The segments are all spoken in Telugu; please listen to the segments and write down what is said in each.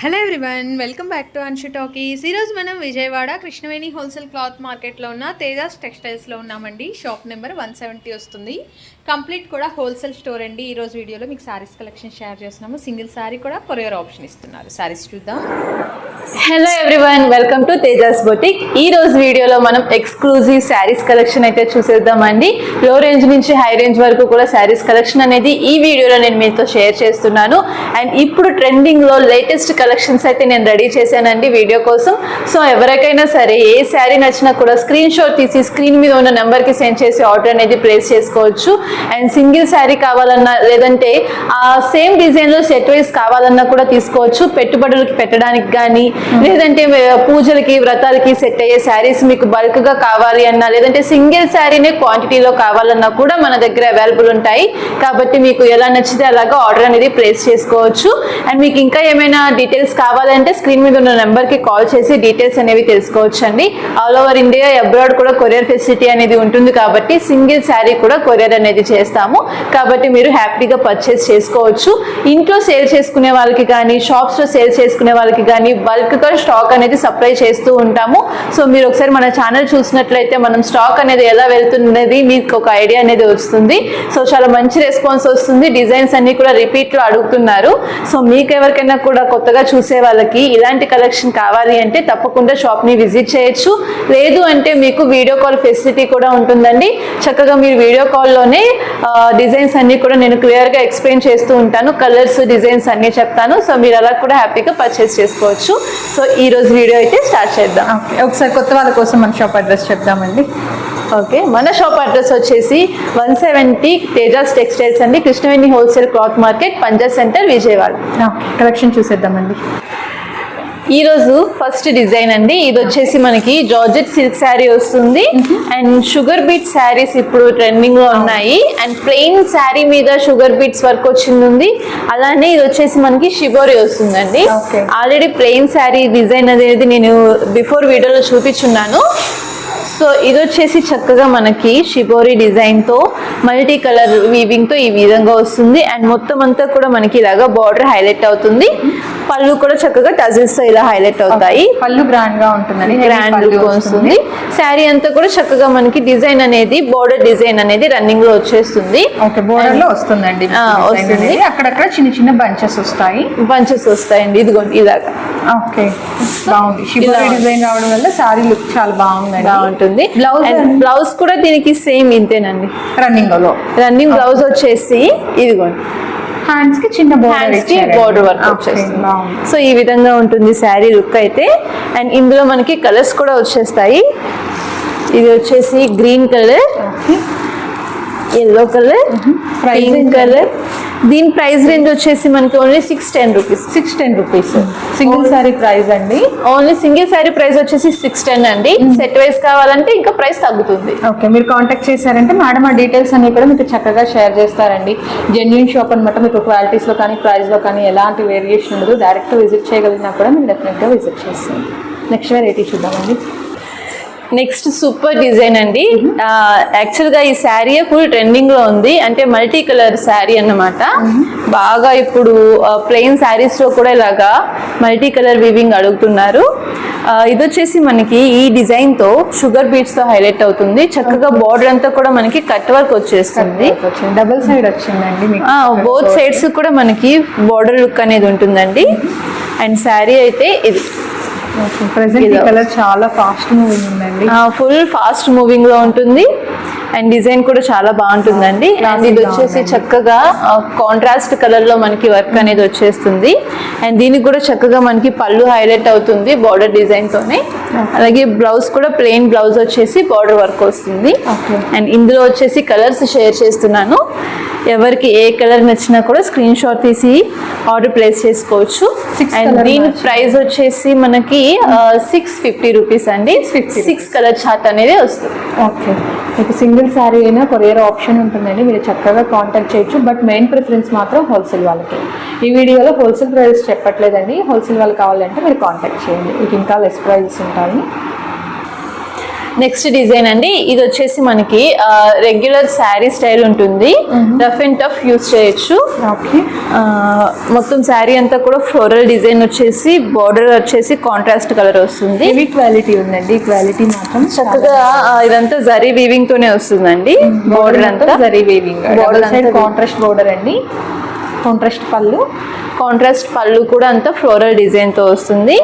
Hello everyone welcome back to Anshu talkies ఈరోజు మనం విజయవాడ కృష్ణవేణి హోల్సేల్ క్లాత్ మార్కెట్లో ఉన్న తేజాస్ టెక్స్టైల్స్లో ఉన్నామండి. షాప్ నెంబర్ వన్ సెవెంటీ వస్తుంది. కంప్లీట్ కూడా హోల్సేల్ స్టోర్ అండి. ఈరోజు వీడియోలో మీకు శారీస్ కలెక్షన్ షేర్ చేస్తున్నాము. సింగిల్ శారీ కూడా కొరియర్ ఆప్షన్ ఇస్తున్నారు. శారీస్ చూద్దాం. Hello everyone welcome to Tejas boutique ఈ రోజు వీడియోలో మనం ఎక్స్క్లూజివ్ శారీస్ కలెక్షన్ అయితే చూసేద్దామండి. లో రేంజ్ నుంచి హై రేంజ్ వరకు కూడా శారీస్ కలెక్షన్ అనేది ఈ వీడియోలో నేను మీతో షేర్ చేస్తున్నాను. అండ్ ఇప్పుడు ట్రెండింగ్లో లేటెస్ట్ కలెక్షన్స్ అయితే నేను రెడీ చేశానండి వీడియో కోసం. సో ఎవరికైనా సరే ఏ శారీ నచ్చినా కూడా స్క్రీన్ షాట్ తీసి స్క్రీన్ మీద ఉన్న నెంబర్కి సెండ్ చేసి ఆర్డర్ అనేది ప్లేస్ చేసుకోవచ్చు. అండ్ సింగిల్ శారీ కావాలన్నా లేదంటే ఆ సేమ్ డిజైన్లో సెట్ వైస్ కావాలన్నా కూడా తీసుకోవచ్చు. పెట్టుబడులకి పెట్టడానికి కానీ లేదంటే పూజలకి వ్రతాలకి సెట్ అయ్యే శారీస్ మీకు బల్క్గా కావాలి అన్నా లేదంటే సింగిల్ శారీనే క్వాంటిటీలో కావాలన్నా కూడా మన దగ్గర అవైలబుల్ ఉంటాయి. కాబట్టి మీకు ఎలా నచ్చితే అలాగా ఆర్డర్ అనేది ప్లేస్ చేసుకోవచ్చు. అండ్ మీకు ఇంకా ఏమైనా డీటెయిల్స్ కావాలంటే స్క్రీన్ మీద ఉన్న నెంబర్కి కాల్ చేసి డీటెయిల్స్ అనేవి తెలుసుకోవచ్చు అండి ఆల్ ఓవర్ ఇండియా అబ్రాడ్ కూడా కొరియర్ ఫెసిలిటీ అనేది ఉంటుంది కాబట్టి సింగిల్ శారీ కూడా కొరియర్ అనేది చేస్తాము. కాబట్టి మీరు హ్యాపీగా పర్చేస్ చేసుకోవచ్చు. ఇంట్లో సేల్ చేసుకునే వాళ్ళకి కానీ షాప్స్లో సేల్ చేసుకునే వాళ్ళకి కానీ బల్క్గా స్టాక్ అనేది సప్లై చేస్తూ ఉంటాము. సో మీరు ఒకసారి మన ఛానల్ చూసినట్లయితే మనం స్టాక్ అనేది ఎలా వెళ్తున్నది మీకు ఒక ఐడియా అనేది వస్తుంది. సో చాలా మంచి రెస్పాన్స్ వస్తుంది. డిజైన్స్ అన్ని కూడా రిపీట్లో అడుగుతున్నారు. సో మీకు ఎవరికైనా కూడా కొత్తగా చూసే వాళ్ళకి ఇలాంటి కలెక్షన్ కావాలి అంటే తప్పకుండా షాప్ని విజిట్ చేయొచ్చు. లేదు అంటే మీకు వీడియో కాల్ ఫెసిలిటీ కూడా ఉంటుందండి. చక్కగా మీరు వీడియో కాల్లోనే డిజైన్స్ అన్ని కూడా నేను క్లియర్గా ఎక్స్ప్లెయిన్ చేస్తూ ఉంటాను. కలర్స్ డిజైన్స్ అన్ని చెప్తాను. సో మీరు అలా కూడా హ్యాపీగా పర్చేస్ చేసుకోవచ్చు. సో ఈ రోజు వీడియో అయితే స్టార్ట్ చేద్దాం. ఒకసారి కొత్త వాళ్ళ కోసం మన షాప్ అడ్రస్ చెప్దామండి. ఓకే మన షాప్ అడ్రస్ వచ్చేసి వన్ సెవెంటీ తేజాస్ టెక్స్టైల్స్ అండి. Krishnaveni wholesale cloth market Panja centre Vijayawada. Collection చూసేద్దామండి. ఈ రోజు ఫస్ట్ డిజైన్ అండి. ఇది వచ్చేసి మనకి జార్జెట్ సిల్క్ శారీ వస్తుంది. అండ్ షుగర్ బీట్ శారీస్ ఇప్పుడు ట్రెండింగ్లో ఉన్నాయి. అండ్ ప్లెయిన్ శారీ మీద షుగర్ బీట్స్ వర్క్ వచ్చింది ఉంది. అలానే ఇది వచ్చేసి మనకి షిబోరి వస్తుందండి. ఆల్రెడీ ప్లెయిన్ శారీ డిజైన్ అనేది నేను బిఫోర్ వీడియోలో చూపించున్నాను. సో ఇది వచ్చేసి చక్కగా మనకి షిబోరి డిజైన్తో మల్టీ కలర్ వీవింగ్తో ఈ విధంగా వస్తుంది. అండ్ మొత్తం అంతా కూడా మనకి ఇలాగా బార్డర్ హైలైట్ అవుతుంది. పళ్ళు కూడా చక్కగా టజిల్స్తో ఇలా హైలైట్ అవుతాయి. పళ్ళు గ్రాండ్గా ఉంటుందండి. గ్రాండ్ లుక్ వస్తుంది. శారీ అంతా కూడా చక్కగా మనకి డిజైన్ అనేది బోర్డర్ డిజైన్ అనేది రన్నింగ్లో వచ్చేస్తుంది. ఓకే బోర్డర్లో వస్తుందండి వస్తుంది. అక్కడక్కడ చిన్న చిన్న బంచెస్ వస్తాయి. బంచెస్ వస్తాయండి. ఇదిగోండి ఇలాగా. ఓకే బాగుంది. షిబోరి. డిజైన్ రావడం వల్ల సారీ లుక్ చాలా బాగుంటుంది. బ్లౌజ్ బ్లౌజ్ కూడా దీనికి సేమ్ ఇంతేనండి. రన్నింగ్లో. రన్నింగ్ బ్లౌజ్ వచ్చేసి ఇదిగోండి. హ్యాండ్స్కి చిన్న హ్యాండ్స్కి బోర్డర్ వర్క్ వచ్చేస్తుంది. సో ఈ విధంగా ఉంటుంది శారీ లుక్ అయితే. అండ్ ఇందులో మనకి కలర్స్ కూడా వచ్చేస్తాయి. ఇది వచ్చేసి green colour yellow colour pink colour దీని ప్రైస్ రేంజ్ వచ్చేసి మనకి only six ten rupees six ten rupees single sari price అండి. ఓన్లీ సింగిల్ శారీ ప్రైస్ వచ్చేసి సిక్స్ టెన్ అండి. సెట్ వైస్ కావాలంటే ఇంకా ప్రైస్ తగ్గుతుంది. ఓకే మీరు కాంటాక్ట్ చేశారంటే మేడం ఆ డీటెయిల్స్ అన్ని కూడా మీకు చక్కగా షేర్ చేస్తారండి. జెన్యున్ షాప్ అనమాట మీకు క్వాలిటీస్లో కానీ ప్రైస్లో కానీ ఎలాంటి వేరియేషన్ ఉండదు. డైరెక్ట్ విజిట్ చేయగలిగినా కూడా మీరు డెఫినెట్గా విజిట్ చేస్తాం నెక్స్ట్ వెరైటీ చూద్దామండి. నెక్స్ట్ సూపర్ డిజైన్ అండి. యాక్చువల్గా ఈ శారీ ఫుల్ ట్రెండింగ్లో ఉంది. అంటే మల్టీ కలర్ శారీ అన్నమాట. బాగా ఇప్పుడు ప్లెయిన్ శారీస్లో కూడా ఇలాగా మల్టీ కలర్ వీవింగ్ అడుగుతున్నారు. ఇది వచ్చేసి మనకి ఈ డిజైన్తో షుగర్ బీట్స్తో హైలైట్ అవుతుంది. చక్కగా బార్డర్ అంతా కూడా మనకి కట్ వర్క్ వచ్చేస్తుంది. డబుల్ సైడ్ వచ్చిందండి బోత్ సైడ్స్ కూడా మనకి బార్డర్ లుక్ అనేది ఉంటుందండి. అండ్ శారీ అయితే ఇది. ప్రెసెంట్. కలర్ చాలా ఫాస్ట్ మూవింగ్ ఉందండి ఫుల్ ఫాస్ట్ మూవింగ్లో ఉంటుంది అండ్ డిజైన్ కూడా చాలా బాగుంటుందండి. అండ్ ఇది వచ్చేసి చక్కగా కాంట్రాస్ట్ కలర్లో మనకి వర్క్ అనేది వచ్చేస్తుంది. అండ్ దీనికి కూడా చక్కగా మనకి పళ్ళు హైలైట్ అవుతుంది బార్డర్ డిజైన్ తోనే. అలాగే బ్లౌజ్ కూడా ప్లెయిన్ బ్లౌజ్ వచ్చేసి బార్డర్ వర్క్ వస్తుంది. అండ్ ఇందులో వచ్చేసి కలర్స్ షేర్ చేస్తున్నాను. ఎవరికి ఏ కలర్ నచ్చినా కూడా స్క్రీన్ షాట్ తీసి ఆర్డర్ ప్లేస్ చేసుకోవచ్చు. అండ్ దీని. ప్రైస్ వచ్చేసి మనకి సిక్స్ ఫిఫ్టీ రూపీస్ అండి. 650 సిక్స్ కలర్ చార్ట్ అనేది వస్తుంది. ఓకే మీకు సింగిల్ శారీ అయినా కొరియర్ ఆప్షన్ ఉంటుందండి. మీరు చక్కగా కాంటాక్ట్ చేయొచ్చు. బట్ మెయిన్ ప్రిఫరెన్స్ మాత్రం హోల్సేల్ వాళ్ళకి. ఈ వీడియోలో హోల్సేల్ ప్రైస్ చెప్పట్లేదండి. హోల్సేల్ వాళ్ళు కావాలంటే మీరు కాంటాక్ట్ చేయండి. మీకు ఇంకా లెస్ ప్రైజెస్ ఉంటాయి. నెక్స్ట్ డిజైన్ అండి. ఇది వచ్చేసి మనకి రెగ్యులర్ శారీ స్టైల్ ఉంటుంది. రఫ్ అండ్ టఫ్ యూస్ చేయొచ్చు. మొత్తం శారీ అంతా కూడా ఫ్లోరల్ డిజైన్ వచ్చేసి బార్డర్ వచ్చేసి కాంట్రాస్ట్ కలర్ వస్తుంది. క్వాలిటీ ఉందండి. క్వాలిటీ మాత్రం చక్కగా ఇదంతా జరీ వీవింగ్ తోనే వస్తుందండి. బార్డర్ అంతా జరీ వేవింగ్ అంతా కాంట్రాస్ట్ బోర్డర్ అండి. కాంట్రాస్ట్ పళ్ళు. కాంట్రాస్ట్ పళ్ళు కూడా అంతా ఫ్లోరల్ డిజైన్తో వస్తుంది.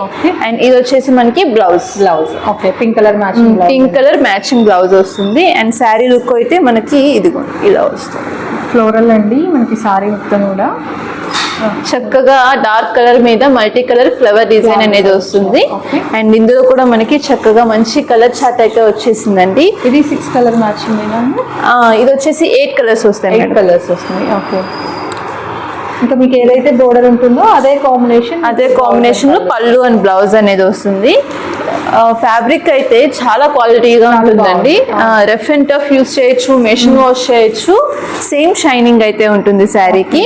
అండ్ ఇది వచ్చేసి మనకి blouse blouse okay. Pink colour matching pink colour matching blouse వస్తుంది. అండ్ శారీ లుక్ అయితే మనకి ఇదిగో ఇలా వస్తుంది. ఫ్లోరల్ అండి. మనకి సారీ మొత్తం కూడా. చక్కగా డార్క్ కలర్ మీద మల్టీ కలర్ ఫ్లవర్ డిజైన్ అనేది వస్తుంది. అండ్ ఇందులో కూడా మనకి చక్కగా మంచి కలర్ చాట్ అయితే వచ్చేసిందండి. ఇది సిక్స్ కలర్ మ్యాచింగ్ ఇది వచ్చేసి ఎయిట్ కలర్స్ వస్తాయి. కలర్స్ వస్తున్నాయి ఓకే ఇంకా మీకు ఏదైతే బోర్డర్ ఉంటుందో అదే కాంబినేషన్ అదే కాంబినేషన్లో పళ్ళు అండ్ బ్లౌజ్ అనేది వస్తుంది. ఫ్యాబ్రిక్ అయితే చాలా క్వాలిటీగా ఉంటుందండి. రఫ్ అండ్ టఫ్ యూస్ చేయొచ్చు మెషిన్ వాష్ చేయొచ్చు. సేమ్ షైనింగ్ అయితే ఉంటుంది శారీకి.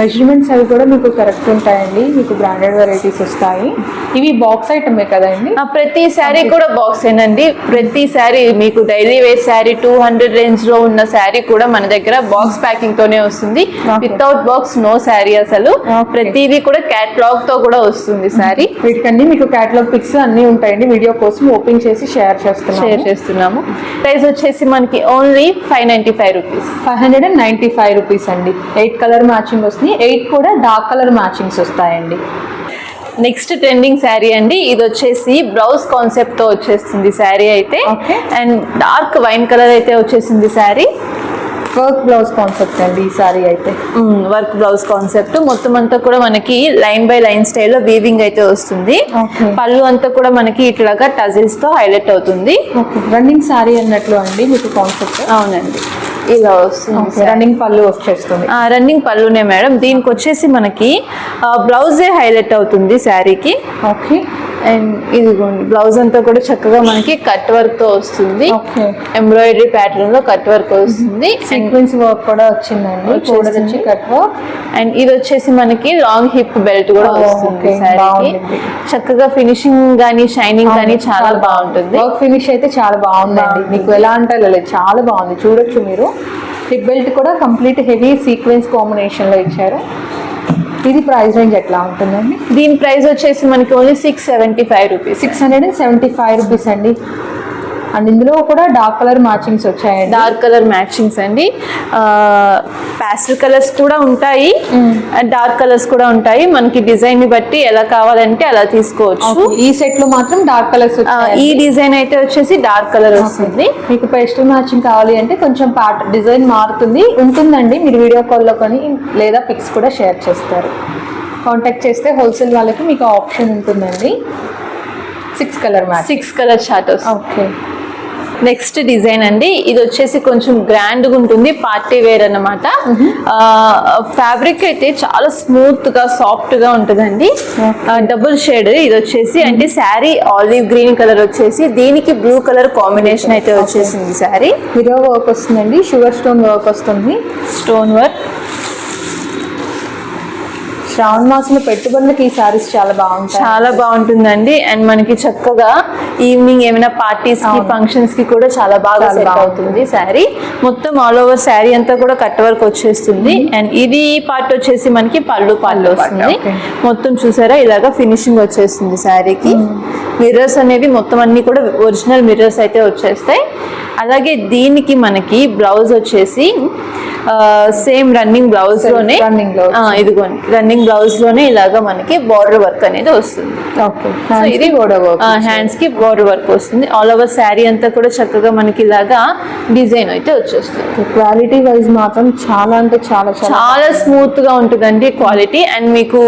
మెజర్మెంట్స్ అవి కూడా మీకు కరెక్ట్ ఉంటాయండి. మీకు బ్రాండెడ్ వెరైటీస్ వస్తాయి. ఇవి బాక్స్ ఐటమే కదండి? ప్రతి శారీ కూడా బాక్స్ ఏనండి. ప్రతి శారీ మీకు daily wear sari two hundred రేంజ్లో ఉన్న శారీ కూడా మన దగ్గర బాక్స్ ప్యాకింగ్ తోనే వస్తుంది. వితౌట్ బాక్స్ నో శారీ అసలు. ప్రతిదీ కూడా క్యాట్లాగ్తో కూడా వస్తుంది శారీ. వీటికన్నీ మీకు క్యాటలాగ్ పిక్స్ అన్నీ ఉంటాయండి. వీడియో కోసం ఓపెన్ చేసి షేర్ చేస్తున్నాం షేర్ చేస్తున్నాము. ప్రైస్ వచ్చేసి మనకి only five ninety five rupees five hundred and ninety five rupees అండి. ఎయిట్ కలర్ మ్యాచింగ్ వస్తుంది. ఎయిట్ కూడా డార్క్ కలర్ మ్యాచింగ్స్ వస్తాయండి. నెక్స్ట్ ట్రెండింగ్ శారీ అండి ఇది వచ్చేసి బ్లౌజ్ కాన్సెప్ట్తో వచ్చేస్తుంది శారీ అయితే. అండ్ డార్క్ వైన్ కలర్ అయితే వచ్చేసింది శారీ. వర్క్ బ్లౌజ్ కాన్సెప్ట్ అండి ఈ సారీ అయితే. Work blouse concept. మొత్తం అంతా కూడా మనకి లైన్ బై లైన్ స్టైల్లో వీవింగ్ అయితే వస్తుంది. పళ్ళు అంతా కూడా మనకి ఇట్లాగా టజిల్స్తో హైలైట్ అవుతుంది. రన్నింగ్ సారీ అన్నట్లు అండి మీకు కాన్సెప్ట్? అవునండి. ఇలా వస్తుంది రన్నింగ్ పళ్ళు వచ్చేస్తుంది రన్నింగ్ పళ్ళునే మేడం. దీనికి వచ్చేసి మనకి బ్లౌజే హైలైట్ అవుతుంది శారీకి. ఓకే అండ్ ఇదిగోండి బ్లౌజ్ అంతా కూడా చక్కగా మనకి కట్ వర్క్తో వస్తుంది. ఎంబ్రాయిడరీ ప్యాటర్న్లో కట్ వర్క్ వస్తుంది. సీక్వెన్స్ వర్క్ కూడా వచ్చిందండి. బోర్డర్ వచ్చి కట్ వర్క్ అండ్ ఇది వచ్చేసి మనకి లాంగ్ హిప్ బెల్ట్ కూడా వస్తుంది. చక్కగా ఫినిషింగ్ గానీ షైనింగ్ గానీ చాలా బాగుంటుంది. వర్క్ ఫినిష్ అయితే చాలా బాగుందండి. మీకు ఎలా అంటే చాలా బాగుంది. చూడొచ్చు మీరు. హిప్ బెల్ట్ కూడా కంప్లీట్ హెవీ సీక్వెన్స్ కాంబినేషన్లో ఇచ్చారు. ఇది ప్రైస్ రేంజ్ ఎట్లా ఉంటుందండి? దీని ప్రైస్ వచ్చేసి మనకి only six seventy five rupees six hundred and seventy five rupees అండి. అండ్ ఇందులో కూడా డార్క్ కలర్ మ్యాచింగ్స్ వచ్చాయండి. డార్క్ కలర్ మ్యాచింగ్స్ అండి. ప్యాస్టల్ కలర్స్ కూడా ఉంటాయి. డార్క్ కలర్స్ కూడా ఉంటాయి. మనకి డిజైన్ని బట్టి ఎలా కావాలంటే అలా తీసుకోవచ్చు. ఈ సెట్లో మాత్రం డార్క్ కలర్స్ ఈ డిజైన్ అయితే వచ్చేసి డార్క్ కలర్ వస్తుంది. మీకు పేస్టల్ మ్యాచింగ్ కావాలి అంటే కొంచెం పార్ట్ డిజైన్ మారుతుంది. ఉంటుందండి. మీరు వీడియో కాల్లో కొని లేదా పిక్స్ కూడా షేర్ చేస్తారు. కాంటాక్ట్ చేస్తే హోల్సేల్ వాళ్ళకి మీకు ఆప్షన్ ఉంటుందండి. Six colour match six colour వస్తుంది ఓకే నెక్స్ట్ డిజైన్ అండి. ఇది వచ్చేసి కొంచెం గ్రాండ్గా ఉంటుంది పార్టీ వేర్ అన్నమాట. ఫ్యాబ్రిక్ అయితే చాలా స్మూత్గా సాఫ్ట్గా ఉంటుందండి. డబుల్ షేడ్ ఇది వచ్చేసి అంటే శారీ ఆలివ్ గ్రీన్ కలర్ వచ్చేసి దీనికి బ్లూ కలర్ కాంబినేషన్ అయితే వచ్చేసింది శారీ హీరో వర్క్ వస్తుందండి షుగర్ స్టోన్ వర్క్ వస్తుంది. స్టోన్ వర్క్ శ్రావణ మాసంలో పెట్టుబడులకి ఈ సారీస్ చాలా బాగుంటాయి. చాలా బాగుంటుందండి. అండ్ మనకి చక్కగా ఈవినింగ్ ఏమైనా పార్టీస్కి. ఫంక్షన్స్కి కూడా చాలా బాగా సెట్. అవుతుంది శారీ మొత్తం ఆల్ ఓవర్ శారీ అంతా కూడా కట్ వర్క్ వచ్చేస్తుంది. అండ్ ఇది పార్ట్ వచ్చేసి మనకి పళ్ళు పళ్ళు వస్తుంది. మొత్తం చూసారా? ఇలాగా ఫినిషింగ్ వచ్చేస్తుంది శారీకి మిర్రర్స్ అనేవి మొత్తం అన్ని కూడా ఒరిజినల్ మిర్రర్స్ అయితే వచ్చేస్తాయి. అలాగే దీనికి మనకి బ్లౌజ్ వచ్చేసి సేమ్ రన్నింగ్ బ్లౌజ్లోనే ఇదిగోండి రన్నింగ్ బ్లౌజ్లోనే ఇలాగా మనకి బార్డర్ వర్క్ అనేది వస్తుంది. ఇది హ్యాండ్స్కి బార్డర్ వర్క్ వస్తుంది. ఆల్ ఓవర్ శారీ అంతా కూడా చక్కగా మనకి ఇలాగా డిజైన్ అయితే వచ్చేస్తుంది. క్వాలిటీ వైజ్ మాత్రం చాలా అంటే చాలా చాలా స్మూత్గా ఉంటుందండి క్వాలిటీ అండ్ మీకు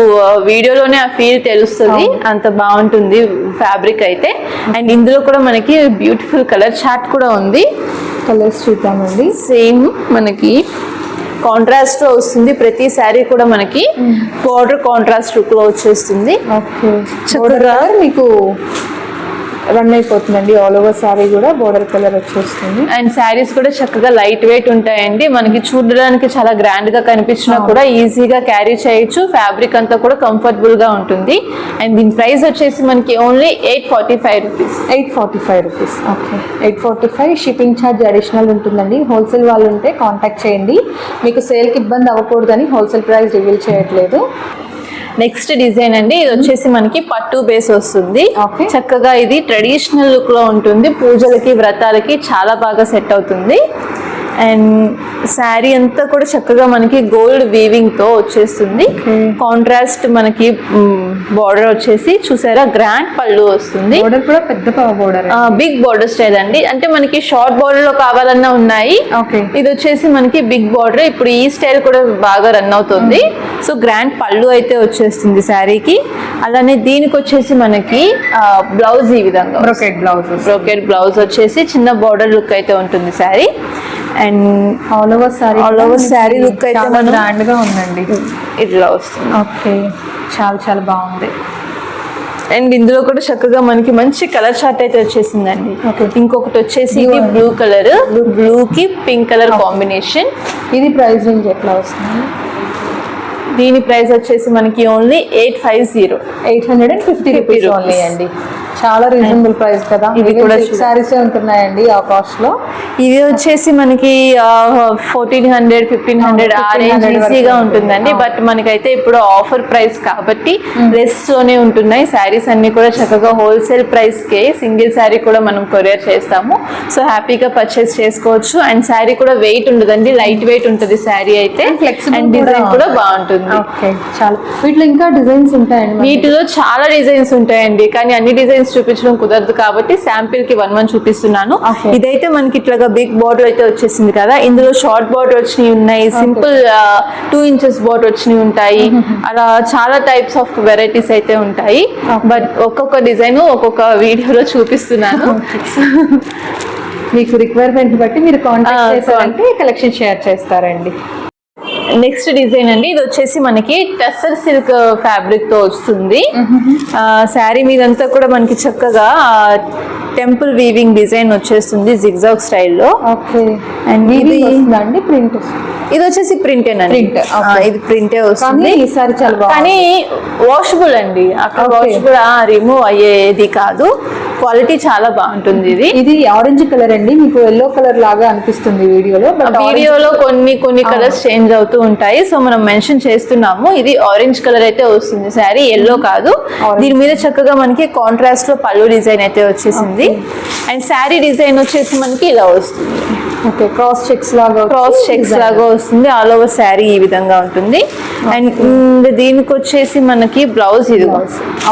వీడియోలోనే ఆ ఫీల్ తెలుస్తుంది. అంత బాగుంటుంది ఫ్యాబ్రిక్ అయితే. అండ్ ఇందులో కూడా మనకి బ్యూటిఫుల్ కలర్ చార్ట్ కూడా ఉంది. కలర్స్ చూద్దామండి. సేమ్ మనకి కాంట్రాస్ట్లో వస్తుంది. ప్రతి శారీ కూడా మనకి బార్డర్ కాంట్రాస్ట్ లుక్లో వచ్చేస్తుంది. చక్కగా- మీకు రన్ అయిపోతుందండి. ఆల్ ఓవర్ సారీ కూడా బోర్డర్ కలర్ వచ్చేస్తుంది. అండ్ శారీస్ కూడా చక్కగా లైట్ వెయిట్ ఉంటాయండి. మనకి చూడడానికి చాలా గ్రాండ్గా కనిపించినా కూడా ఈజీగా క్యారీ చేయొచ్చు. ఫ్యాబ్రిక్ అంతా కూడా కంఫర్టబుల్గా ఉంటుంది. అండ్ దీని ప్రైస్ వచ్చేసి మనకి only eight forty five rupees eight forty five rupees okay eight forty five shipping charge additional ఉంటుందండి. హోల్సేల్ వాళ్ళు ఉంటే కాంటాక్ట్ చేయండి. మీకు సేల్కి ఇబ్బంది అవ్వకూడదని హోల్సేల్ ప్రైస్ రివీల్ చేయట్లేదు. నెక్స్ట్ డిజైన్ అండి ఇది వచ్చేసి మనకి పట్టు బేస్ వస్తుంది. చక్కగా ఇది ట్రెడిషనల్ లుక్లో ఉంటుంది. పూజలకి వ్రతాలకి చాలా బాగా సెట్ అవుతుంది. అండ్ శారీ అంతా కూడా చక్కగా మనకి గోల్డ్ వీవింగ్తో వచ్చేస్తుంది. కాంట్రాస్ట్ మనకి బార్డర్ వచ్చేసి చూసారా? గ్రాండ్ పళ్ళు వస్తుంది. బోర్డర్ కూడా పెద్ద బోర్డర్ బిగ్ బార్డర్ స్టైల్ అండి. అంటే మనకి షార్ట్ బార్డర్లో కావాలన్నా ఉన్నాయి. ఓకే. ఇది వచ్చేసి మనకి బిగ్ బార్డర్ ఇప్పుడు ఈ స్టైల్ కూడా బాగా రన్ అవుతుంది. సో గ్రాండ్ పళ్ళు అయితే వచ్చేస్తుంది శారీకి. అలానే దీనికి వచ్చేసి మనకి బ్లౌజ్ ఈ విధంగా బ్రొకెట్ బ్లౌజ్ బ్రోకెట్ బ్లౌజ్ వచ్చేసి చిన్న బార్డర్ లుక్ అయితే ఉంటుంది sari. And all over sari All over saree look అయితే గ్రాండ్గా ఉందండి. ఇట్లా వస్తుంది. ఓకే చాలా చాలా బాగుంది. అండ్ ఇందులో కూడా చక్కగా మనకి మంచి కలర్ చార్ట్ అయితే వచ్చేసిందండి. ఇంకొకటి వచ్చేసి ఇది బ్లూ కలర్ బ్లూ కి పింక్ కలర్ కాంబినేషన్ ఇది ప్రైస్ రేంజ్ ఎట్లా వస్తుంది? దీని ప్రైస్ వచ్చేసి మనకి only eight five zero eight hundred and fifty rupees. Only అండి. చాలా రీజనబుల్ ప్రైస్ కదా. ఇది కూడా సారీస్ ఉంటున్నాయండి ఆ కాస్ట్లో? ఇది వచ్చేసి మనకి ఫోర్టీన్ హండ్రెడ్ ఫిఫ్టీన్ హండ్రెడ్ ఆ రేంజ్ 1500 వరకు ఈజీగా ఉంటుంది. ఉంటుందండి. బట్ మనకైతే ఇప్పుడు ఆఫర్ ప్రైస్ కాబట్టి లెస్లోనే ఉంటున్నాయి. శారీస్ అన్ని కూడా చక్కగా హోల్సేల్ ప్రైస్ కే సింగిల్ శారీ కూడా మనం కొరియర్ చేస్తాము. సో హ్యాపీగా పర్చేస్ చేసుకోవచ్చు. అండ్ శారీ కూడా వెయిట్ ఉండదండి. లైట్ వెయిట్ ఉంటుంది శారీ అయితే. అండ్ డిజైన్ కూడా బాగుంటుంది. ఓకే చాలా. వీటిలో ఇంకా డిజైన్స్ ఉంటాయండి. వీటిలో చాలా డిజైన్స్ ఉంటాయండి. కానీ అన్ని డిజైన్స్ చూపించడం కుదరదు కాబట్టి శాంపిల్కి వన్ వన్ చూపిస్తున్నాను. ఇదైతే మనకి ఇట్లాగా బిగ్ బార్డర్ అయితే వచ్చేసింది కదా. ఇందులో షార్ట్ బార్డర్ వచ్చినవి ఉన్నాయి. సింపుల్ టూ ఇంచెస్ బార్డర్ వచ్చినవి ఉంటాయి. అలా చాలా టైప్స్ ఆఫ్ వెరైటీస్ అయితే ఉంటాయి. బట్ ఒక్కొక్క డిజైన్ ఒక్కొక్క వీడియోలో చూపిస్తున్నాను. మీకు రిక్వైర్మెంట్ బట్టి మీరు కాంటాక్ట్ చేశారంటే కలెక్షన్ షేర్ చేస్తారండి. నెక్స్ట్ డిజైన్ అండి. ఇది వచ్చేసి మనకి టెస్సర్ సిల్క్ ఫ్యాబ్రిక్తో వస్తుంది. శారీ మీదంతా కూడా మనకి చక్కగా టెంపుల్ వీవింగ్ డిజైన్ వచ్చేస్తుంది జిగ్జాగ్ స్టైల్లో. ఓకే. And ఇది వస్తుందండి ప్రింట్ ఇది వచ్చేసి. ఆ, ఇది ప్రింటే వస్తుంది. ఈసారి చాలా కానీ వాషబుల్ అండి. అక్కడ. వాషబుల్ రిమూవ్ అయ్యేది కాదు. క్వాలిటీ చాలా బాగుంటుంది ఇది. ఇది ఆరెంజ్ కలర్ అండి. మీకు ఎల్లో కలర్ లాగా అనిపిస్తుంది వీడియోలో వీడియోలో కొన్ని కొన్ని కలర్స్ చేంజ్ అవుతూ ఉంటాయి. సో మనం మెన్షన్ చేస్తున్నాము ఇది ఆరెంజ్ కలర్ అయితే వస్తుంది శారీ ఎల్లో కాదు. దీని మీద చక్కగా మనకి కాంట్రాస్ట్లో పళ్ళు డిజైన్ అయితే వచ్చేసింది. అండ్ శారీ డిజైన్ వచ్చేసి మనకి ఇలా వస్తుంది. ఓకే క్రాస్ చెక్స్ లాగా క్రాస్ చెక్స్ లాగా వస్తుంది. ఆల్ ఓవర్ శారీ ఈ విధంగా ఉంటుంది. అండ్ దీనికి వచ్చేసి మనకి బ్లౌజ్ ఇది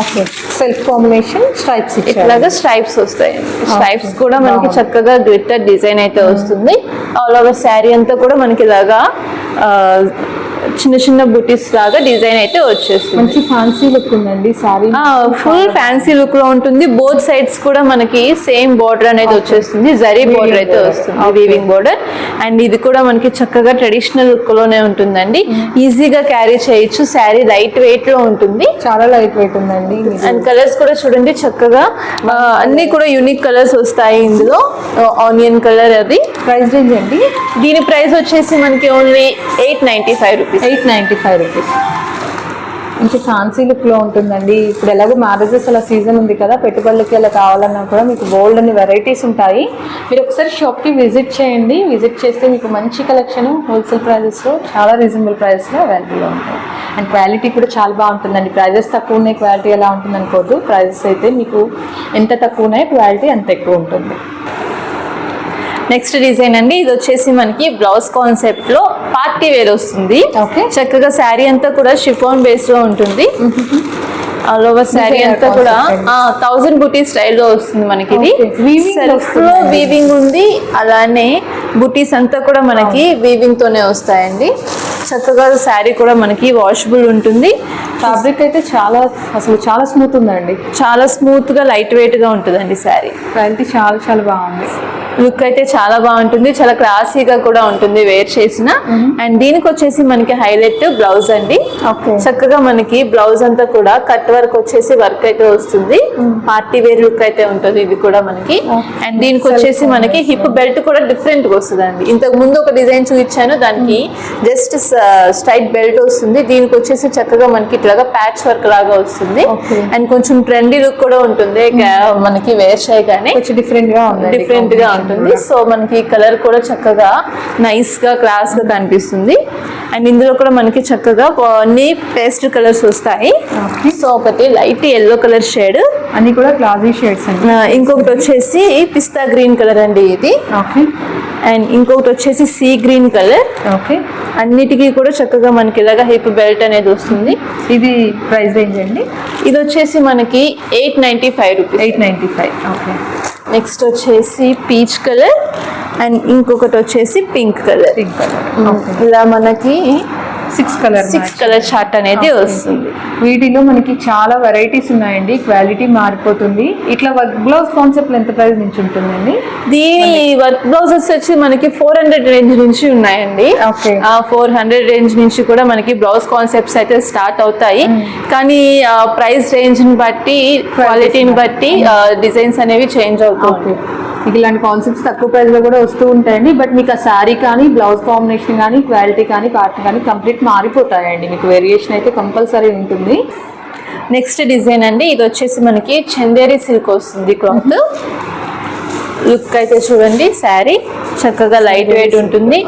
ఓకే సెల్ఫ్ కాంబినేషన్ స్ట్రైప్స్ ఇట్లాగా స్ట్రైప్స్ వస్తాయి. స్ట్రైప్స్ కూడా మనకి చక్కగా గ్లిట్టర్ డిజైన్ అయితే వస్తుంది. ఆల్ ఓవర్ శారీ అంతా కూడా మనకి ఇలాగా ఆ, చిన్న చిన్న బుటీస్ లాగా డిజైన్ అయితే వచ్చేస్తుంది మంచి ఫ్యాన్సీ లుక్ ఉందండి సారీ ఫుల్ ఫ్యాన్సీ లుక్లో ఉంటుంది. బోత్ సైడ్స్ కూడా మనకి సేమ్ బార్డర్ అనేది వచ్చేస్తుంది. జరీ బార్డర్ అయితే. వస్తుంది. వీవింగ్ బార్డర్ అండ్ ఇది కూడా మనకి చక్కగా ట్రెడిషనల్ లుక్లోనే ఉంటుందండి. ఈజీగా క్యారీ చేయొచ్చు. శారీ లైట్ వెయిట్లో ఉంటుంది. చాలా లైట్ వెయిట్ ఉందండి. అండ్ కలర్స్ కూడా చూడండి చక్కగా. అన్ని కూడా యూనిక్ కలర్స్ వస్తాయి ఇందులో. ఆనియన్ కలర్ అది. ప్రైస్ రేంజ్ అండి? దీని ప్రైస్ వచ్చేసి మనకి only eight ninety five rupees eight ninety five rupees. మంచి ఫ్యాన్సీ లుక్లో ఉంటుందండి. ఇప్పుడు ఎలాగో మ్యారేజెస్ అలా సీజన్ ఉంది కదా పెట్టుబడులకి అలా కావాలన్నా కూడా మీకు బోల్డ్ అన్ని వెరైటీస్ ఉంటాయి. మీరు ఒకసారి షాప్కి విజిట్ చేయండి. విజిట్ చేస్తే మీకు మంచి కలెక్షన్ హోల్సేల్ ప్రైజెస్లో చాలా రీజనబుల్ ప్రైస్లో అవైలబుల్గా ఉంటాయి. అండ్ క్వాలిటీ కూడా చాలా బాగుంటుందండి. ప్రైజెస్ తక్కువ ఉన్నాయి క్వాలిటీ ఎలా ఉంటుంది అనుకోవద్దు ప్రైజెస్ అయితే మీకు ఎంత తక్కువ ఉన్నాయి క్వాలిటీ అంత ఎక్కువ ఉంటుంది. నెక్స్ట్ డిజైన్ అండి ఇది వచ్చేసి మనకి బ్లౌజ్ కాన్సెప్ట్లో పార్టీ వేర్ వస్తుంది. చక్కగా శారీ అంతా కూడా షిఫాన్ బేస్లో ఉంటుంది. ఆల్ ఓవర్ శారీ అంతా కూడా థౌజండ్ బుటీ స్టైల్లో వస్తుంది మనకి ఇది. సెల్ఫ్లో. వీవింగ్ ఉంది అలానే బుటీస్ అంతా కూడా మనకి వీవింగ్ తోనే వస్తాయండి. చక్కగా శారీ కూడా మనకి వాషబుల్ ఉంటుంది. ఫ్యాబ్రిక్ అయితే చాలా అసలు చాలా స్మూత్ ఉందండి. చాలా స్మూత్గా లైట్ వెయిట్గా ఉంటుందండి శారీ క్వాలిటీ చాలా చాలా బాగుంది. లుక్ అయితే చాలా బాగుంటుంది. చాలా క్లాసీగా కూడా ఉంటుంది వేర్ చేసిన. అండ్ దీనికి వచ్చేసి మనకి హైలైట్ బ్లౌజ్ అండి. చక్కగా మనకి బ్లౌజ్ అంతా కూడా కట్ వర్క్ వచ్చేసి వర్క్ అయితే వస్తుంది. పార్టీ వేర్ లుక్ అయితే ఉంటుంది ఇది కూడా మనకి. అండ్ దీనికి వచ్చేసి మనకి హిప్ బెల్ట్ కూడా డిఫరెంట్గా వస్తుంది అండి ఇంతకు ముందు ఒక డిజైన్ చూపించాను. దానికి జస్ట్ స్ట్రైట్ బెల్ట్ వస్తుంది. దీనికి వచ్చేసి చక్కగా మనకి ఇట్లాగా ప్యాచ్ వర్క్ లాగా వస్తుంది. అండ్ కొంచెం ట్రెండీ లుక్ కూడా ఉంటుంది. మనకి వేర్ చేయగానే కొంచెం డిఫరెంట్గా ఉంది డిఫరెంట్గా ఉంటుంది. సో మనకి కలర్ కూడా చక్కగా నైస్గా క్లాస్గా కనిపిస్తుంది. అండ్ ఇందులో కూడా మనకి చక్కగా అన్ని పేస్ట్ కలర్స్ వస్తాయి. సో ఒకటి లైట్ ఎల్లో కలర్ షేడ్ అన్ని కూడా క్లాసీ షేడ్స్ ఇంకొకటి వచ్చేసి పిస్తా గ్రీన్ కలర్ అండి ఇది. ఓకే అండ్ ఇంకొకటి వచ్చేసి సీ గ్రీన్ కలర్. ఓకే. అన్నిటికీ కూడా చక్కగా మనకి ఇలాగా హిప్ బెల్ట్ అనేది వస్తుంది. ఇది ప్రైస్ రేంజ్ అండి? ఇది వచ్చేసి మనకి eight ninety five rupees. Eight ninety five. Okay. Next వచ్చేసి పీచ్ కలర్ అండ్ ఇంకొకటి వచ్చేసి పింక్ కలర్. Pink colour. ఇలా మనకి six colour six colour chart అనేది. వస్తుంది. వీటిలో మనకి చాలా వెరైటీస్ ఉన్నాయండి. క్వాలిటీ మారిపోతుంది. ఇట్లా వర్క్ బ్లౌజ్ కాన్సెప్ట్ ఎంత ప్రైస్ నుంచి ఉంటుందండి. దీని వర్క్ బ్లౌజెస్ వచ్చి మనకి ఫోర్ హండ్రెడ్ రేంజ్ నుంచి ఉన్నాయండి. ఫోర్ హండ్రెడ్ రేంజ్ నుంచి కూడా మనకి బ్లౌజ్ కాన్సెప్ట్స్ అయితే స్టార్ట్ అవుతాయి. కానీ ప్రైస్ రేంజ్ని బట్టి క్వాలిటీని బట్టి డిజైన్స్ అనేవి చేంజ్ అవుతాయి మీకు ఇలాంటి కాన్సెప్ట్స్ తక్కువ ప్రైస్లో కూడా వస్తూ ఉంటాయండి. బట్ మీకు ఆ శారీ కానీ బ్లౌజ్ కాంబినేషన్ కానీ క్వాలిటీ కానీ పార్టీ కానీ కంప్లీట్ మారిపోతాయండి. మీకు వేరియేషన్ అయితే కంపల్సరీ ఉంటుంది. నెక్స్ట్ డిజైన్ అండి. ఇది వచ్చేసి మనకి చందేరి సిల్క్ వస్తుంది క్లాత్ లుక్ అయితే చూడండి శారీ. చక్కగా లైట్ వెయిట్ ఉంటుంది.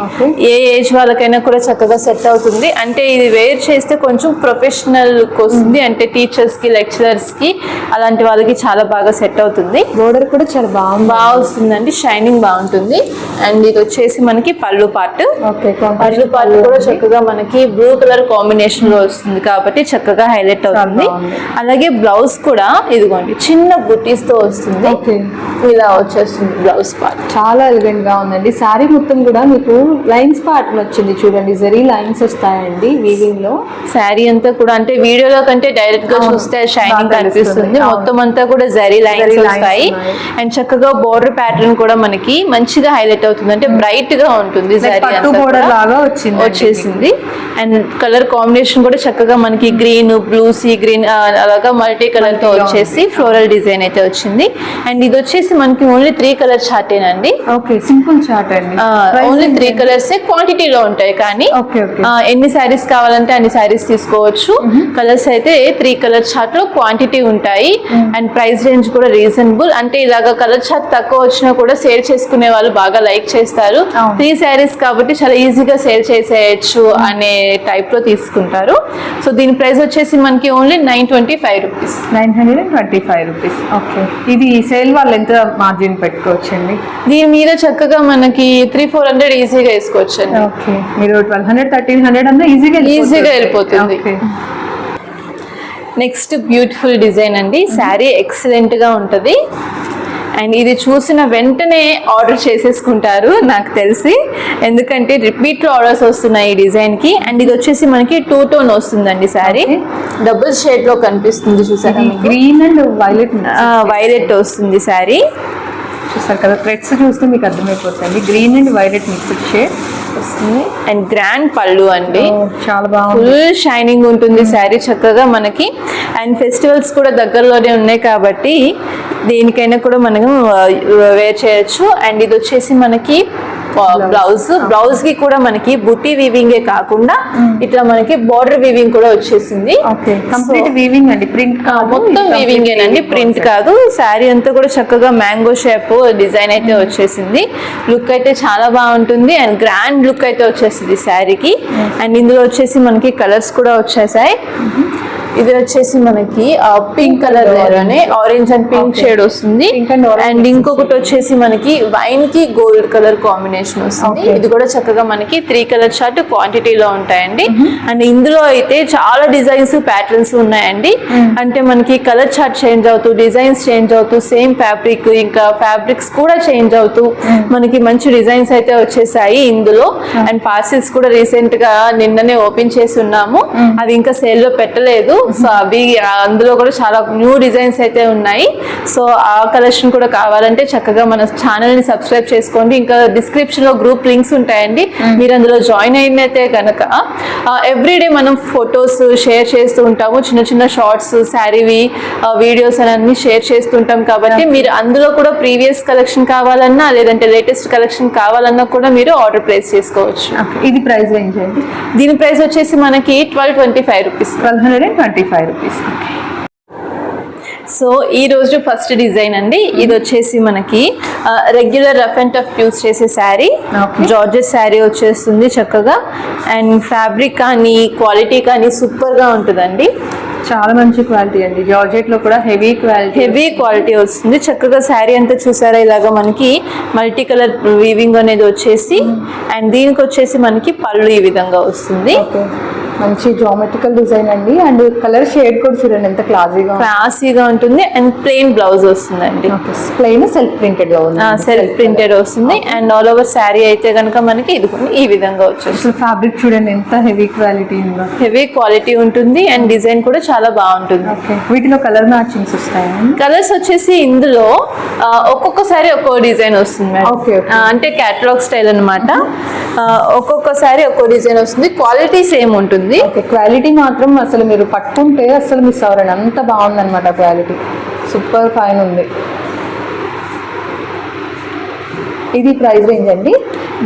ఏ ఏజ్ వాళ్ళకైనా కూడా చక్కగా సెట్ అవుతుంది. అంటే ఇది వేర్ చేస్తే కొంచెం ప్రొఫెషనల్ లుక్ వస్తుంది. అంటే టీచర్స్కి లెక్చరర్స్కి అలాంటి వాళ్ళకి చాలా బాగా సెట్ అవుతుంది. బోర్డర్ కూడా చాలా బాగుంది. బాగా వస్తుందండి. షైనింగ్ బాగుంటుంది. అండ్ ఇది వచ్చేసి మనకి పళ్ళు పార్ట్ ఓకే పళ్ళు పార్ట్ కూడా చక్కగా మనకి బ్లూ కలర్ కాంబినేషన్లో వస్తుంది కాబట్టి చక్కగా హైలైట్ అవుతుంది. అలాగే బ్లౌజ్ కూడా ఇదిగోండి చిన్న బుట్టీస్తో వస్తుంది. ఇలా వచ్చేస్తుంది. బ్లౌజ్ పార్ట్ చాలా ఎలిగెంట్గా ఉందండి. శారీ మొత్తం కూడా మీకు లైన్స్ ప్యాటర్న్ వచ్చింది చూడండి. జరీ లైన్స్ వస్తాయండి వీవింగ్లో. శారీ అంతా కూడా అంటే వీడియోలో కంటే డైరెక్ట్గా. చూస్తే షైనింగ్ కనిపిస్తుంది. మొత్తం అంతా కూడా జరీ లైన్స్ వస్తాయి. అండ్ చక్కగా బోర్డర్ ప్యాటర్న్ కూడా మనకి మంచిగా హైలైట్ అవుతుంది. అంటే బ్రైట్గా ఉంటుంది వచ్చిందండి వచ్చేసింది. అండ్ కలర్ కాంబినేషన్ కూడా చక్కగా మనకి గ్రీన్ బ్లూ సీ గ్రీన్ అలాగా మల్టీ కలర్తో వచ్చేసి ఫ్లోరల్ డిజైన్ అయితే వచ్చింది. అండ్ ఇది వచ్చేసి మనకి ఓన్లీ త్రీ కలర్ చార్టేనండి ఓకే సింపుల్ చార్ట్ అండి. ఓన్లీ త్రీ కలర్స్ క్వాంటిటీలో ఉంటాయి కానీ ఎన్ని శారీస్ కావాలంటే అన్ని శారీస్ తీసుకోవచ్చు. కలర్స్ అయితే త్రీ కలర్ చార్ట్లో క్వాంటిటీ ఉంటాయి. అండ్ ప్రైస్ రేంజ్ కూడా రీజనబుల్ అంటే ఇలాగ కలర్ చార్ట్ తక్కువ వచ్చినా కూడా సేల్ చేసుకునే వాళ్ళు బాగా లైక్ చేస్తారు. త్రీ శారీస్ కాబట్టి చాలా ఈజీగా సేల్ చేసేయచ్చు అనే టైప్లో తీసుకుంటారు. సో దీని ప్రైస్ వచ్చేసి మనకి only nine twenty five rupees nine hundred and twenty five rupees okay ఇది సేల్ వాళ్ళు ఎంత మార్జిన్ పెట్టుకోవచ్చండి దీని మీద చక్కగా మనకి త్రీ ఫోర్ హండ్రెడ్ ఈజీగా వేసుకోవచ్చు అండి ఓకే. మీరు ట్వెల్వ్ హండ్రెడ్ థర్టీన్ హండ్రెడ్ అన్నా ఈజీగా Easy గా వెళ్ళిపోతుంది. నెక్స్ట్ బ్యూటిఫుల్ డిజైన్ అండి. శారీ ఎక్సలెంట్గా ఉంటది. అండ్ ఇది చూసిన వెంటనే ఆర్డర్ చేసేసుకుంటారు నాకు తెలిసి. ఎందుకంటే రిపీట్లో ఆర్డర్స్ వస్తున్నాయి ఈ డిజైన్కి. అండ్ ఇది వచ్చేసి మనకి టూ టోన్ వస్తుందండి శారీ డబుల్ షేడ్లో కనిపిస్తుంది చూసారా? గ్రీన్ అండ్ వైలెట్ వైలెట్ వస్తుంది శారీ చూస్తారు కదా థ్రెడ్స్ చూస్తే మీకు అర్థమైపోతుంది. Green and violet mixed shade వస్తుంది అండ్ గ్రాండ్ పళ్ళు అండి చాలా బాగుంది. ఫుల్ షైనింగ్ ఉంటుంది శారీ చక్కగా మనకి. అండ్ ఫెస్టివల్స్ కూడా దగ్గరలోనే ఉన్నాయి కాబట్టి దేనికైనా కూడా మనం వేర్ చేయొచ్చు. అండ్ ఇది వచ్చేసి మనకి బ్లౌజ్ బ్లౌజ్. కి కూడా మనకి బుట్టి వీవింగే కాకుండా ఇట్లా మనకి బార్డర్ వీవింగ్ కూడా వచ్చేసింది. కంప్లీట్ వీవింగ్ అండి ప్రింట్ మొత్తం వీవింగ్ ఏనండి ప్రింట్ కాదు. శారీ అంతా కూడా చక్కగా మ్యాంగో షేప్ డిజైన్ అయితే వచ్చేసింది. లుక్ అయితే చాలా బాగుంటుంది అండ్ గ్రాండ్ లుక్ అయితే వచ్చేసింది శారీకి అండ్ ఇందులో వచ్చేసి మనకి కలర్స్ కూడా వచ్చేసాయి. ఇది వచ్చేసి మనకి పింక్ కలర్లోనే ఆరెంజ్ అండ్ పింక్. షేడ్ వస్తుంది. అండ్ ఇంకొకటి వచ్చేసి మనకి వైన్కి గోల్డ్ కలర్ కాంబినేషన్ వస్తుంది. ఇది కూడా చక్కగా మనకి త్రీ కలర్ షర్ట్ క్వాంటిటీలో ఉంటాయండి. అండ్ ఇందులో అయితే చాలా డిజైన్స్ ప్యాటర్న్స్ ఉన్నాయండి. అంటే మనకి కలర్ చార్ట్ చేంజ్ అవుతూ డిజైన్స్ చేంజ్ అవుతూ సేమ్ ఫ్యాబ్రిక్ ఇంకా ఫ్యాబ్రిక్స్ కూడా చేంజ్ అవుతూ మనకి మంచి డిజైన్స్ అయితే వచ్చేసాయి ఇందులో. అండ్ పార్సిల్స్ కూడా రీసెంట్గా నిన్ననే ఓపెన్ చేసి ఉన్నాము. అవి ఇంకా సేల్లో పెట్టలేదు. సో అవి అందులో కూడా చాలా న్యూ డిజైన్స్ అయితే ఉన్నాయి. సో ఆ కలెక్షన్ కూడా కావాలంటే చక్కగా మన ఛానల్ని సబ్స్క్రైబ్ చేసుకోండి. ఇంకా డిస్క్రిప్షన్లో గ్రూప్ లింక్స్ ఉంటాయండి. మీరు అందులో జాయిన్ అయినైతే కనుక ఎవ్రీడే మనం ఫొటోస్ షేర్ చేస్తూ ఉంటాము. చిన్న చిన్న షార్ట్స్ శారీవి వీడియోస్ అన్ని షేర్ చేస్తుంటాం కాబట్టి మీరు అందులో కూడా ప్రీవియస్ కలెక్షన్ కావాలన్నా లేదంటే లేటెస్ట్ కలెక్షన్ కావాలన్నా కూడా మీరు ఆర్డర్ ప్లేస్ చేసుకోవచ్చు. ఇది ప్రైస్ రేంజ్ అండి దీని ప్రైస్ వచ్చేసి మనకి twelve twenty five rupees twelve hundred and twenty five rupees so ఈ రోజు ఫస్ట్ డిజైన్ అండి. ఇది వచ్చేసి మనకి regular rough and tough use చేసే శారీ. జార్జెస్ శారీ వచ్చేస్తుంది చక్కగా. అండ్ ఫ్యాబ్రిక్ కానీ క్వాలిటీ కానీ సూపర్గా ఉంటుందండి. చాలా మంచి క్వాలిటీ అండి. జార్జెట్లో కూడా హెవీ క్వాలిటీ హెవీ క్వాలిటీ వస్తుంది. చక్కగా శారీ అంతా చూసారా? ఇలాగా మనకి మల్టీ కలర్ వీవింగ్ అనేది వచ్చేసి అండ్ దీనికి వచ్చేసి మనకి పళ్ళు ఈ విధంగా వస్తుంది. మంచి జామెట్రికల్ డిజైన్ అండి. అండ్ కలర్ షేడ్ కూడా చూడండి ఎంత క్లాసీగా క్లాసీగా ఉంటుంది అండ్ ప్లెయిన్ బ్లౌజ్ వస్తుందండి. ప్లెయిన్ సెల్ఫ్ ప్రింటెడ్లో ఉంది సెల్ఫ్ ప్రింటెడ్ వస్తుంది. అండ్ ఆల్ ఓవర్ శారీ అయితే కనుక మనకి ఇది ఈ విధంగా వచ్చేస్తుంది. అసలు ఫ్యాబ్రిక్ చూడండి ఎంత హెవీ క్వాలిటీ ఉందో. హెవీ క్వాలిటీ ఉంటుంది అండ్ డిజైన్ కూడా చాలా బాగుంటుంది. వీటిలో కలర్ మ్యాచింగ్స్ వస్తాయండి కలర్స్ వచ్చేసి ఇందులో ఒక్కొక్కసారి ఒక్కో డిజైన్ వస్తుంది అంటే క్యాటలాగ్ స్టైల్ అనమాట ఒక్కొక్కసారి ఒక్కో డిజైన్ వస్తుంది. క్వాలిటీ సేమ్ ఉంటుంది. ఓకే క్వాలిటీ మాత్రం అసలు మీరు పట్టుకుంటే అసలు మిస్ అవ్వరండి అంత బాగుందన్నమాట క్వాలిటీ సూపర్ ఫైన్ ఉంది. ఇది ప్రైస్ రేంజ్ అండి.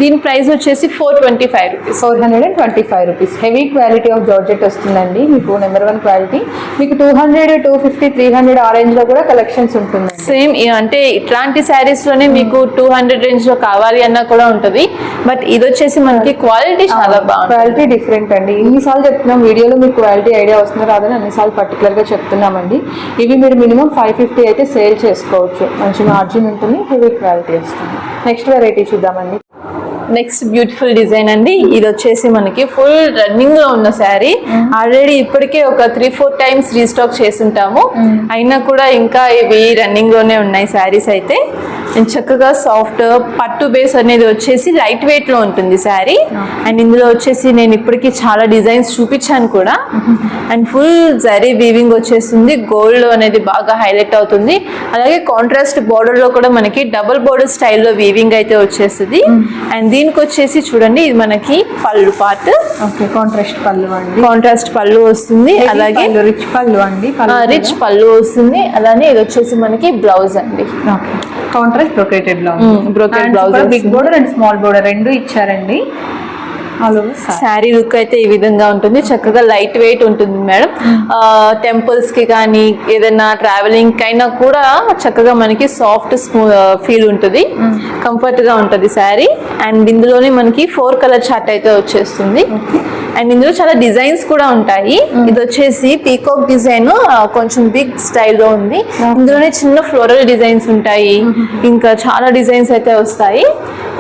దీని ప్రైస్ వచ్చేసి four twenty five rupees four hundred and twenty five rupees heavy quality of georgette వస్తుందండి. మీకు నెంబర్ వన్ క్వాలిటీ మీకు two hundred two fifty three hundred ఆ range లో కూడా కలెక్షన్స్ ఉంటుందండి. సేమ్ అంటే ఇట్లాంటి శారీస్లోనే మీకు టూ హండ్రెడ్ రేంజ్లో కావాలి అన్నా కూడా ఉంటది. బట్ ఇది వచ్చేసి మనకి క్వాలిటీ చాలా బాగుంటుంది. క్వాలిటీ డిఫరెంట్ అండి. ఇన్నిసార్లు చెప్తున్నాం వీడియోలో మీకు క్వాలిటీ ఐడియా వస్తుందో రాదని అన్నిసార్లు పర్టికులర్గా చెప్తున్నామండి. ఇవి మీరు మినిమం ఫైవ్ ఫిఫ్టీ అయితే సేల్ చేసుకోవచ్చు. మంచి మార్జిన్ ఉంటుంది హెవీ క్వాలిటీ వస్తుంది. నెక్స్ట్ వెరైటీ చూద్దామండి. నెక్స్ట్ బ్యూటిఫుల్ డిజైన్ అండి. ఇది వచ్చేసి మనకి ఫుల్ రన్నింగ్లో ఉన్న శారీ. ఆల్రెడీ ఇప్పటికే ఒక త్రీ ఫోర్ టైమ్స్ రీస్టాక్ చేస్తుంటాము అయినా కూడా ఇంకా ఇవి రన్నింగ్లోనే ఉన్నాయి శారీస్ అయితే. And చక్కగా సాఫ్ట్ పట్టు బేస్ అనేది వచ్చేసి లైట్ వెయిట్లో ఉంటుంది శారీ అండ్ ఇందులో వచ్చేసి నేను ఇప్పటికి చాలా డిజైన్స్ చూపించాను కూడా. అండ్ ఫుల్ జరీ వీవింగ్ వచ్చేస్తుంది. గోల్డ్ అనేది బాగా హైలైట్ అవుతుంది. అలాగే కాంట్రాస్ట్ బోర్డర్లో కూడా మనకి డబుల్ బోర్డర్ స్టైల్లో వీవింగ్ అయితే వచ్చేస్తుంది. అండ్ దీనికి వచ్చేసి చూడండి ఇది మనకి పళ్ళు పార్ట్ ఓకే కాంట్రాస్ట్ పళ్ళు అండి. కాంట్రాస్ట్ పళ్ళు వస్తుంది. అలాగే రిచ్ పళ్ళు అండి రిచ్ పళ్ళు వస్తుంది. అలానే ఇది వచ్చేసి మనకి బ్లౌజ్ అండి. Contrast brocaded Mm, brocade blouse big. Border and small border రెండు ఇచ్చారండి. శారీ లుక్ అయితే ఈ విధంగా ఉంటుంది. చక్కగా లైట్ వెయిట్ ఉంటుంది మేడం టెంపుల్స్కి కానీ ఏదైనా ట్రావెలింగ్ అయినా కూడా చక్కగా మనకి సాఫ్ట్ ఫీల్ ఉంటుంది. కంఫర్ట్గా ఉంటుంది శారీ అండ్ ఇందులోనే మనకి ఫోర్ కలర్ చార్ట్ అయితే వచ్చేస్తుంది. అండ్ ఇందులో చాలా డిజైన్స్ కూడా ఉంటాయి. ఇది వచ్చేసి పీకాక్ డిజైన్ కొంచెం బిగ్ స్టైల్లో ఉంది. ఇందులోనే చిన్న ఫ్లోరల్ డిజైన్స్ ఉంటాయి. ఇంకా చాలా డిజైన్స్ అయితే వస్తాయి.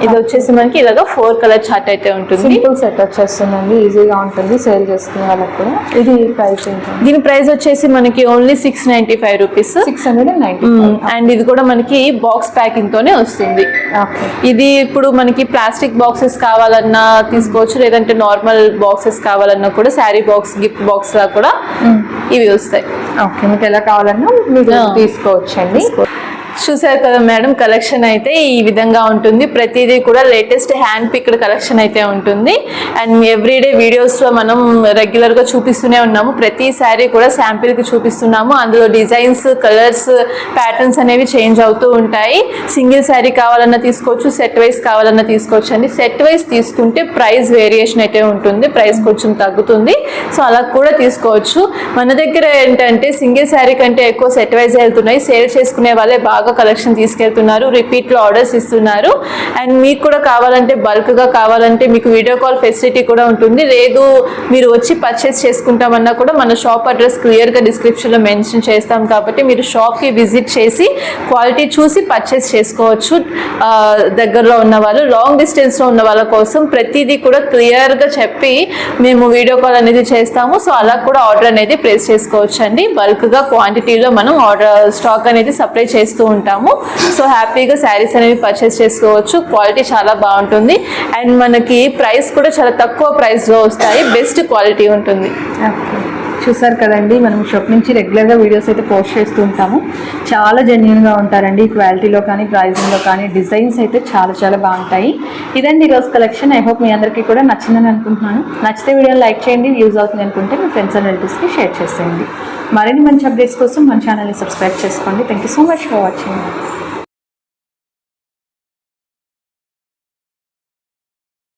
ఇది వచ్చేసి మనకి ఇలాగ ఫోర్ కలర్ చార్ట్ అయితే ఉంటుంది. సింపుల్ సెట్ వచ్చేస్తుందండి. ఈజీగా ఉంటుంది సేల్ చేసుకునే వాళ్ళకి ఇది ప్రైస్ దీని ప్రైస్ వచ్చేసి మనకి only six ninety five rupees. Six hundred and ninety and ఇది కూడా మనకి బాక్స్ ప్యాకింగ్ తోనే వస్తుంది. ఇది ఇప్పుడు మనకి ప్లాస్టిక్ బాక్సెస్ కావాలన్నా తీసుకోవచ్చు లేదంటే నార్మల్ బాక్సెస్ కావాలన్నా కూడా శారీ బాక్స్ గిఫ్ట్ బాక్స్ లా కూడా ఇవి వస్తాయి. ఓకే మీకు ఎలా కావాలన్నా మీరు. తీసుకోవచ్చండి. చూసారు కదా మేడం కలెక్షన్ అయితే ఈ విధంగా ఉంటుంది. ప్రతిదీ కూడా లేటెస్ట్ హ్యాండ్ పిక్డ్ కలెక్షన్ అయితే ఉంటుంది. అండ్ ఎవ్రీడే వీడియోస్లో మనం రెగ్యులర్గా చూపిస్తూనే ఉన్నాము. ప్రతి శారీ కూడా శాంపిల్కి చూపిస్తున్నాము. అందులో డిజైన్స్ కలర్స్ ప్యాటర్న్స్ అనేవి చేంజ్ అవుతూ ఉంటాయి. సింగిల్ శారీ కావాలన్నా తీసుకోవచ్చు సెట్ వైస్ కావాలన్నా తీసుకోవచ్చు అండి. సెట్ వైజ్ తీసుకుంటే ప్రైస్ వేరియేషన్ అయితే ఉంటుంది. ప్రైస్ కొంచెం తగ్గుతుంది. సో అలా కూడా తీసుకోవచ్చు. మన దగ్గర ఏంటంటే సింగిల్ శారీ కంటే ఎక్కువ సెట్ వైజ్ వెళ్తున్నాయి. సేల్ చేసుకునే వాళ్ళే బాగా కలెక్షన్ తీసుకెళ్తున్నారు రిపీట్లో ఆర్డర్స్ ఇస్తున్నారు. అండ్ మీకు కూడా కావాలంటే బల్క్గా కావాలంటే మీకు వీడియో కాల్ ఫెసిలిటీ కూడా ఉంటుంది. లేదు మీరు వచ్చి పర్చేస్ చేసుకుంటామన్నా కూడా మన షాప్ అడ్రస్ క్లియర్గా డిస్క్రిప్షన్లో మెన్షన్ చేస్తాం కాబట్టి మీరు షాప్కి విజిట్ చేసి క్వాలిటీ చూసి పర్చేస్ చేసుకోవచ్చు. దగ్గరలో ఉన్న వాళ్ళు లాంగ్ డిస్టెన్స్లో ఉన్న వాళ్ళ కోసం ప్రతిదీ కూడా క్లియర్గా చెప్పి మేము వీడియో కాల్ అనేది చేస్తాము. సో అలా కూడా ఆర్డర్ అనేది ప్లేస్ చేసుకోవచ్చు అండి బల్క్గా క్వాంటిటీలో మనం ఆర్డర్ స్టాక్ అనేది సప్లై చేస్తూ ఉంటాము సో హ్యాపీగా శారీస్ అనేవి పర్చేస్ చేసుకోవచ్చు. క్వాలిటీ చాలా బాగుంటుంది. అండ్ మనకి ప్రైస్ కూడా చాలా తక్కువ ప్రైస్లో వస్తాయి. బెస్ట్ క్వాలిటీ ఉంటుంది. ఓకే చూసారు కదండి మనం షాప్ నుంచి రెగ్యులర్గా వీడియోస్ అయితే పోస్ట్ చేస్తూ ఉంటాము. చాలా జెన్యున్గా ఉంటారండి క్వాలిటీలో కానీ ప్రైజింగ్లో కానీ డిజైన్స్ అయితే చాలా చాలా బాగుంటాయి. ఇదండి ఈరోజు కలెక్షన్ ఐ హోప్ మీ అందరికీ కూడా నచ్చిందని అనుకుంటున్నాను. నచ్చితే వీడియో లైక్ చేయండి యూజ్ అవుతుంది అనుకుంటే మీ ఫ్రెండ్స్ అండ్ రిలేటివ్స్కి షేర్ చేసేయండి. మరిన్ని మంచి అప్డేట్స్ కోసం మన ఛానల్ని సబ్స్క్రైబ్ చేసుకోండి. Thank you so much for watching